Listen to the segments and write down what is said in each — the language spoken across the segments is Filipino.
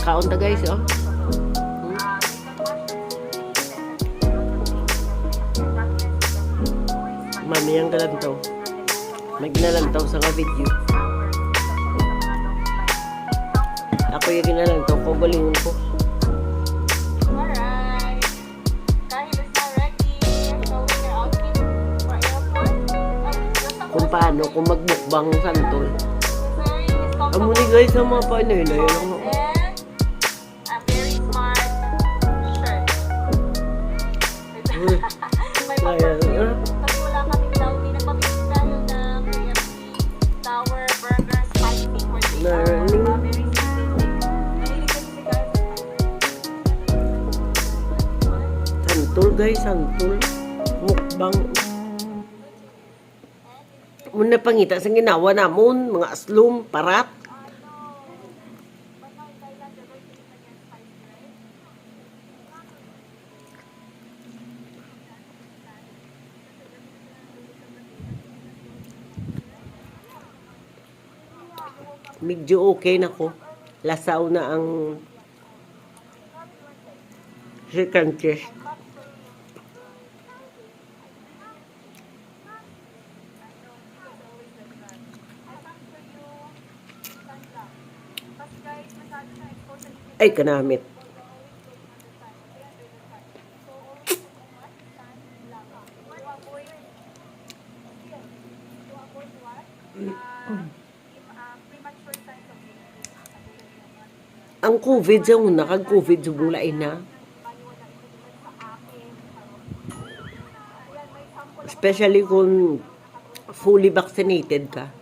Kaon ta guys, oh. Mamayang galantaw. Magnalantaw sa nga video. Ako yung ginalantaw ko, balingon ko. Kung paano, kung magbukbang santol. Amo guys, ang mga paano yun, ayun pangita sa ginawa namon, mga aslum, parat. Medyo okay na ko. Lasaw na ang second test. Ay, kanamit. Ang COVID sa una, kag COVID sa bulay na. Especially kung fully vaccinated ka.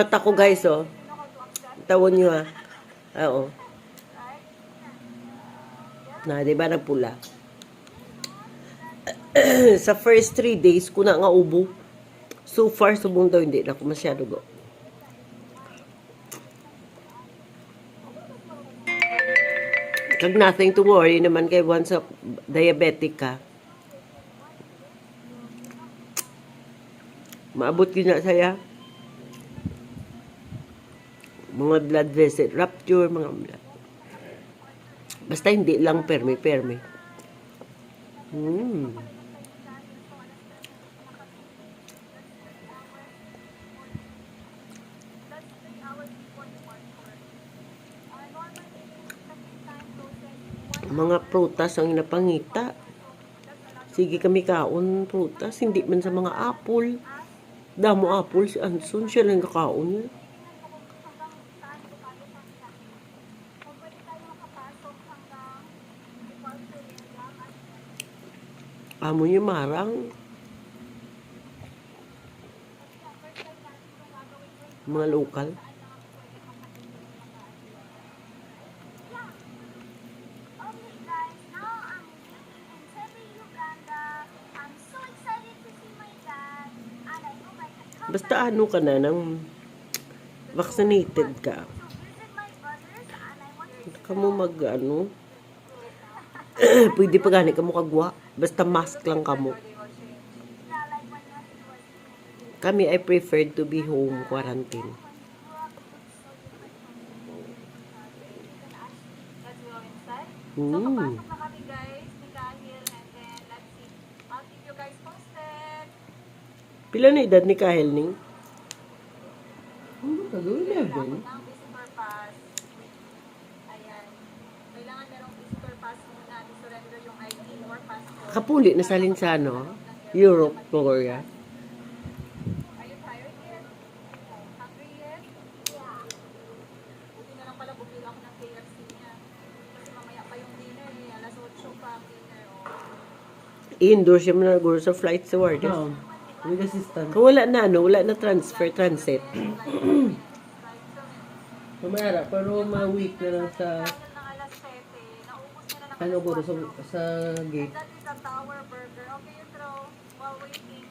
Mata ko guys, oh. Tawon nyo ha. Oo. Na, di ba nagpula? sa first three days ko na nga ubo. So far, sa mundo, hindi na ako masyado go. Kag nothing to worry naman kay once of diabetic ka. Maabot yun na saya. Mga blood vessel rupture, mga blood. Basta hindi lang permi-permi. Hmm. Mga prutas ang inapangita. Sige kami kaon prutas, hindi man sa mga apple. Damo apple si Anson, siya lang kakaon niya. Amo niya marang. Mga lokal. Okay guys, now I'm in Entebbe, Uganda. I'm so excited to see my dad. And I hope I can come Basta ano ka na, nang vaccinated ka. to visit my brothers. And I want to Ka mo mag, ano, pwede pa gani ka mo kagwa. Basta mask lang kamo. Kami ay preferred to be home quarantine. Mm. Pila na edad ni Kahel ning? Ano ba 11? Alas 8 pa ang dinner. Oh. I-endorse siya mo na siguro sa flight stewardess. Oo. With assistant. Kung wala na, ano, wala na transfer, transit. Mamaya pero ma-week na lang sa Dahil ng alas 7, naubos niya na ng ano ko sa, sa gate. That is a tower burger. Okay, you throw while waiting.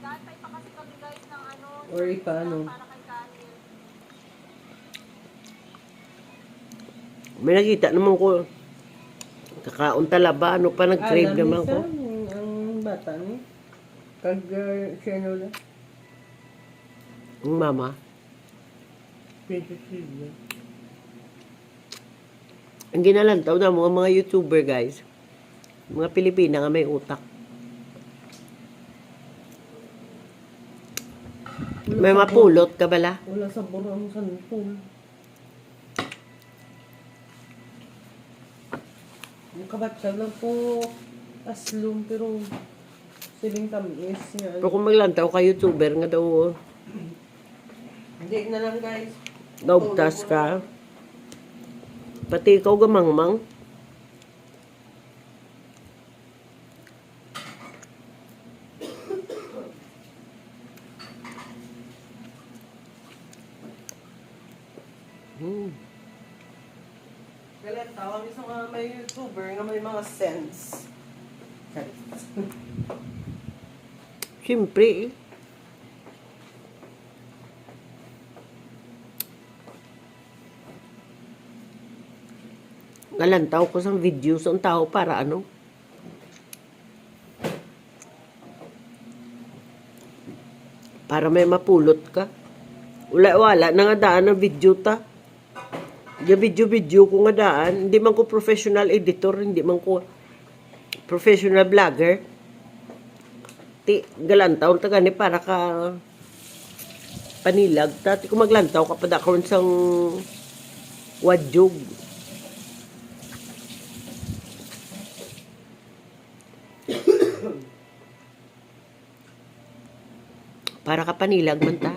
Nagantay pa kasi kami guys ng ano. Or ipa, ano. Para kay Kahil. May nakita naman ko. Kakaon talaba, ano pa, nag-crave Ah, naman ko. Ang, bata ni. Kag uh, siya lang. Ang mama. 23 yan. Ang ginalantaw na mga mga YouTuber guys. Mga Pilipina nga may utak. May mapulot ka bala? Wala sabor ang santol. Yung kabatsag lang po aslum pero siling tamis nga. Pero kung maglantaw ka YouTuber nga daw, Hindi na lang guys. naugtas ka. Pati ikaw gamangmang. Hmm. Kailan tawag sa mga may YouTuber nga may mga sense. Siyempre eh. Nalantaw ko sa videos ang tao para ano? Para may mapulot ka. Wala, wala na nga daan ang video ta. Yung video-video ko nga daan. Hindi man ko professional editor, hindi man ko professional vlogger ti galantaw ta gani para ka panilag. Tati ko maglantaw ka pa karon sang wadyog para ka panilag man ta.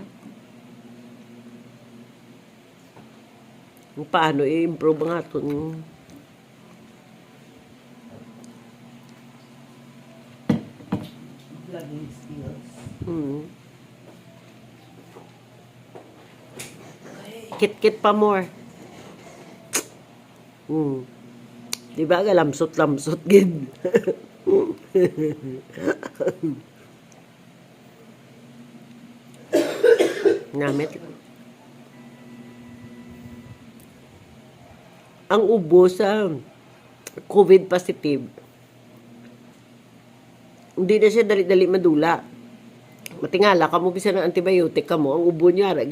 Kung paano i-improve ang aton Kit-kit pa more. Mm. Di ba galamsot-lamsot gid. Namit. Ang ubo sa COVID positive, hindi na siya dali-dali madula. Matingala ka mo bisa ng antibiotic ka mo, ang ubo niya, ara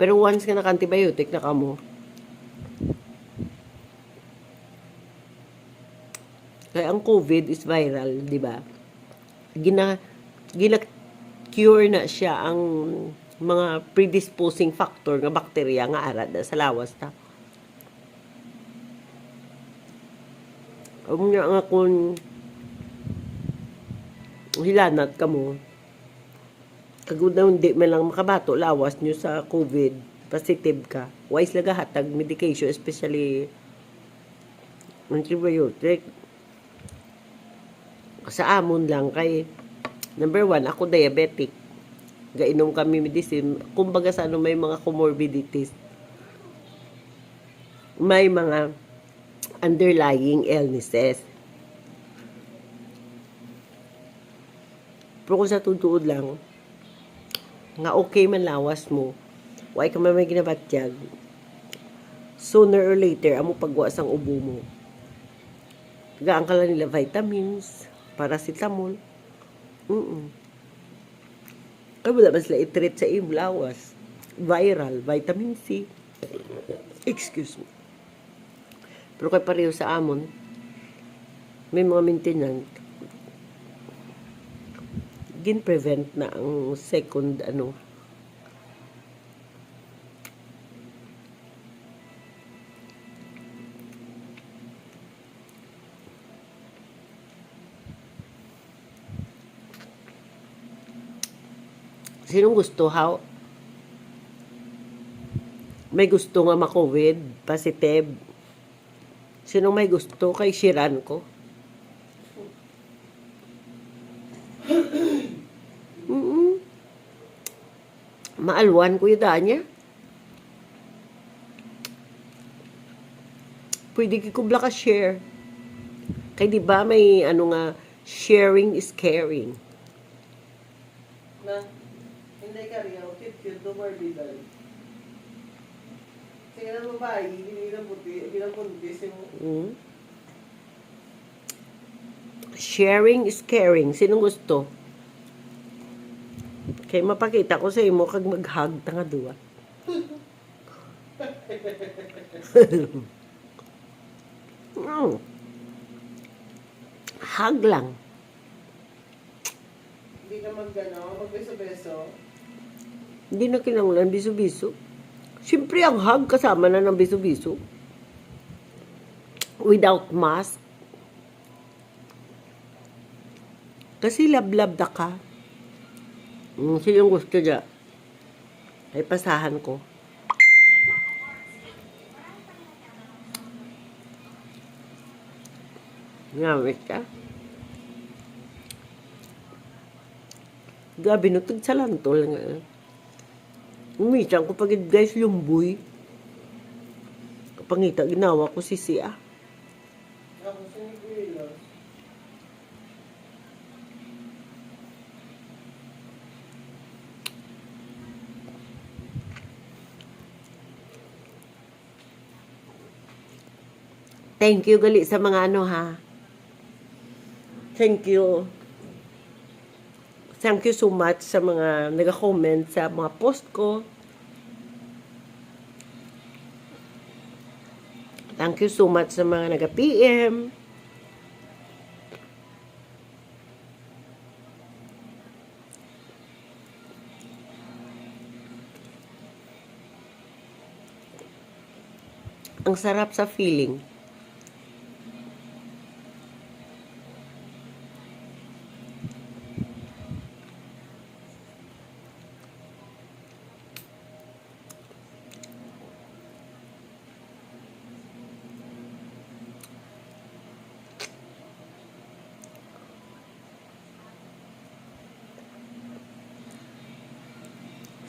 Pero once ka naka-antibiotic na ka mo, kaya ang COVID is viral, di ba? Gina, gina cure na siya ang mga predisposing factor nga bakterya nga ara na sa lawas ta. Ang nga nga kung hilanat ka mo, kagud na hindi man lang makabato, lawas nyo sa COVID, positive ka, wise laga hatag medication, especially antibiotic. Sa amon lang kay, number one, ako diabetic. Gainom kami medicine. Kumbaga sa ano, may mga comorbidities. May mga underlying illnesses. Pero kung sa tutuod lang, nga okay man lawas mo, why ka man may ginabatyag, sooner or later, amo pagwa sang ubo mo. Gaan ka nila vitamins, paracetamol. Mm Kaya wala ba sila itreat sa iyong lawas? Viral, vitamin C. Excuse me. Pero kay pareho sa amon, may mga maintenance, gin-prevent na ang second ano, Sinong gusto? How? May gusto nga ma-COVID, positive. Sinong may gusto? Kay Shiran ko. Maalwan ko yung daan niya. Pwede kikubla ka share. Kay di ba may ano nga, sharing is caring. Na, hindi ka rin ako, cute cute, dumarbidal. Sige na babae, hindi na puti, hindi na yung Mm. Sharing is caring. Sinong gusto? Kaya mapakita ko sa imo kag mag-hug ta nga duwa. mm. Hug lang. Hindi naman gano'n. Magbeso-beso. Hindi na kinangulan biso-biso. Siyempre, ang hug kasama na ng biso-biso. Without mask. Kasi lablab na ka. Mm, sino yung gusto niya? Ay, pasahan ko. Ngamit ka. Gabi no, sa lantol nga. Umisan ko pag guys lumboy. Kapangita, ginawa ko si siya. Ako Thank you gali sa mga ano ha. Thank you. Thank you so much sa mga nag-comment sa mga post ko. Thank you so much sa mga nag-PM. Ang sarap sa feeling.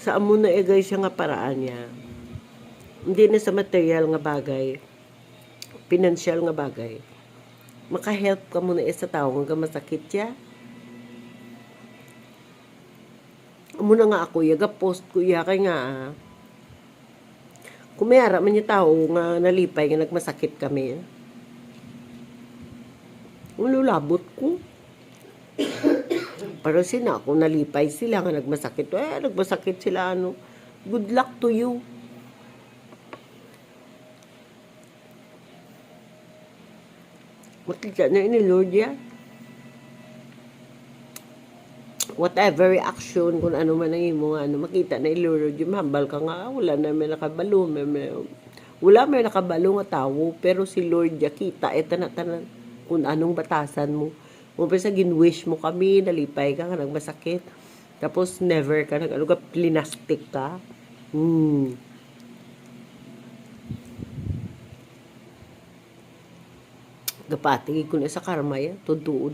Sa amo na e guys nga paraan niya. Hindi na sa material nga bagay. Pinansyal nga bagay. Maka-help ka muna eh sa tao nga masakit siya. Amo na nga ako, yaga post ko iya kay nga ah. Kumayara man niya tao nga nalipay nga nagmasakit kami. Ululabot ko. Pero sina ako nalipay sila nga nagmasakit. Eh, nagmasakit sila ano. Good luck to you. Makita na ini Lord ya. Whatever reaction, kung ano man ang imo ano, makita na ni Lord, yung mahambal ka nga, wala na may nakabalo, may, may, wala may nakabalo nga tao, pero si Lord ya kita, eto na tanan, kung anong batasan mo. Kung sa ginwish mo kami, nalipay ka, nga nagmasakit. Tapos never ka, nag, ano ka, plinastic ka. Hmm. Gapati ko sa karma yan, tutuod.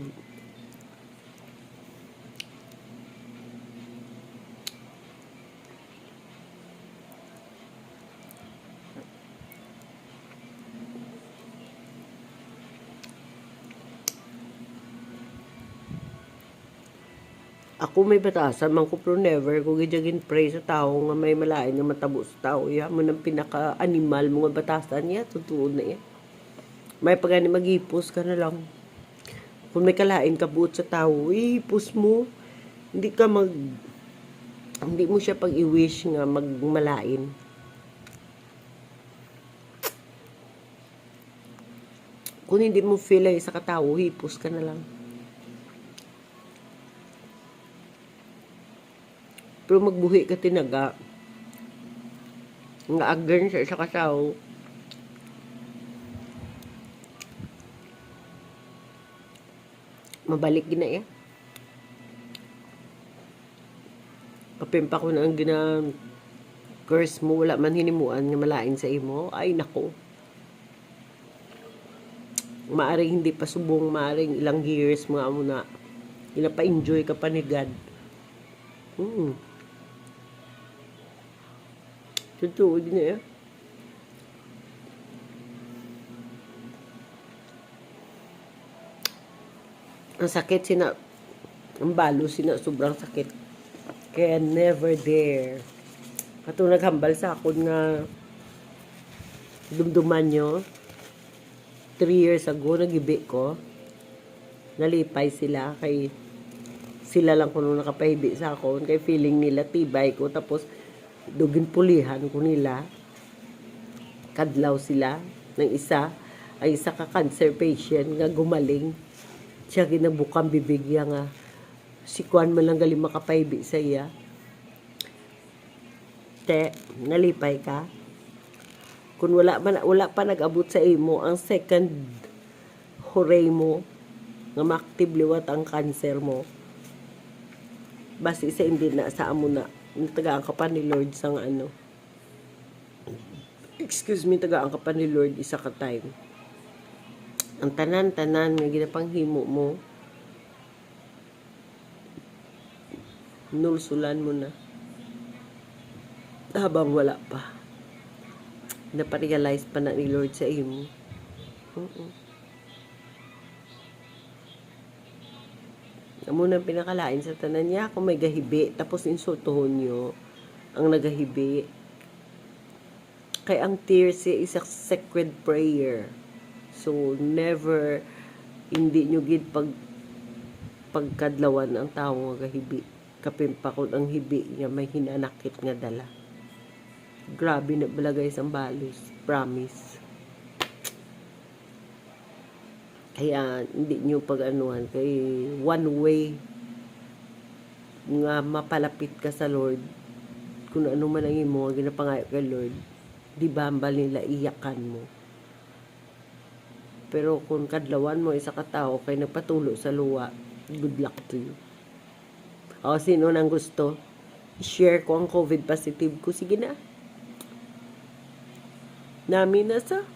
Ako may batasan man ko pero never ko gidjagin pray sa tao nga may malain nga matabo sa tao. Ya mo nang pinaka-animal mo nga batasan niya, totoo na yan. May pagani magipos ka na lang. Kung may kalain ka buot sa tao, ihipos mo. Hindi ka mag hindi mo siya pag i-wish nga magmalain. Kung hindi mo feel ay sa katao, hipos ka na lang. Pero magbuhi ka tinaga. Nga siya sa kasaw. Mabalik gina ya. Kapimpa ko na ang gina curse mo, wala man hinimuan nga malain sa imo. Ay, nako. Maaring hindi pa subong, maaring ilang years mga amo na. Ila pa enjoy ka pa ni God. Hmm. Totoo din eh. Ang sakit sina ang balo sina sobrang sakit. Kaya never dare. Katong naghambal sa akon nga dumduman nyo. Three years ago, nagibi ko. nalipay sila kay sila lang kuno nakapahibi sa ako kay feeling nila tibay ko tapos dugin pulihan ko nila. Kadlaw sila ng isa. Ay isa ka cancer patient nga gumaling. Siya ginabukang bibigya nga. Si Kwan man lang galing makapahibi sa iya. Te nalipay ka? Kung wala man wala pa nag-abot sa imo ang second hooray mo nga ma-active liwat ang cancer mo basi sa hindi na sa amo na tagaan ka pa ni Lord sa nga ano. Excuse me tagaan ka pa ni Lord isa ka time. Ang tanan tanan nga ginapanghimo mo. Nulsulan mo na. Habang wala pa. Naparealize pa na ni Lord sa imo. Oo. Amo nang pinakalain sa tanan niya kung may gahibi tapos insultuhon niyo ang nagahibi. Kay ang tears is a sacred prayer. So never hindi nyo gid pag pagkadlawan ang tao nga. Kapimpakon ang hibi niya may hinanakit nga dala. Grabe na balagay sa balos. Promise. Kaya hindi nyo pag-anuhan. Kay one way nga mapalapit ka sa Lord kung ano man ang imo nga ginapangayo kay Lord di bambal nila iyakan mo? Pero kung kadlawan mo isa ka tao kay nagpatulo sa luwa good luck to you. O sino nang gusto? Share ko ang COVID positive ko. Sige na. Namin na sa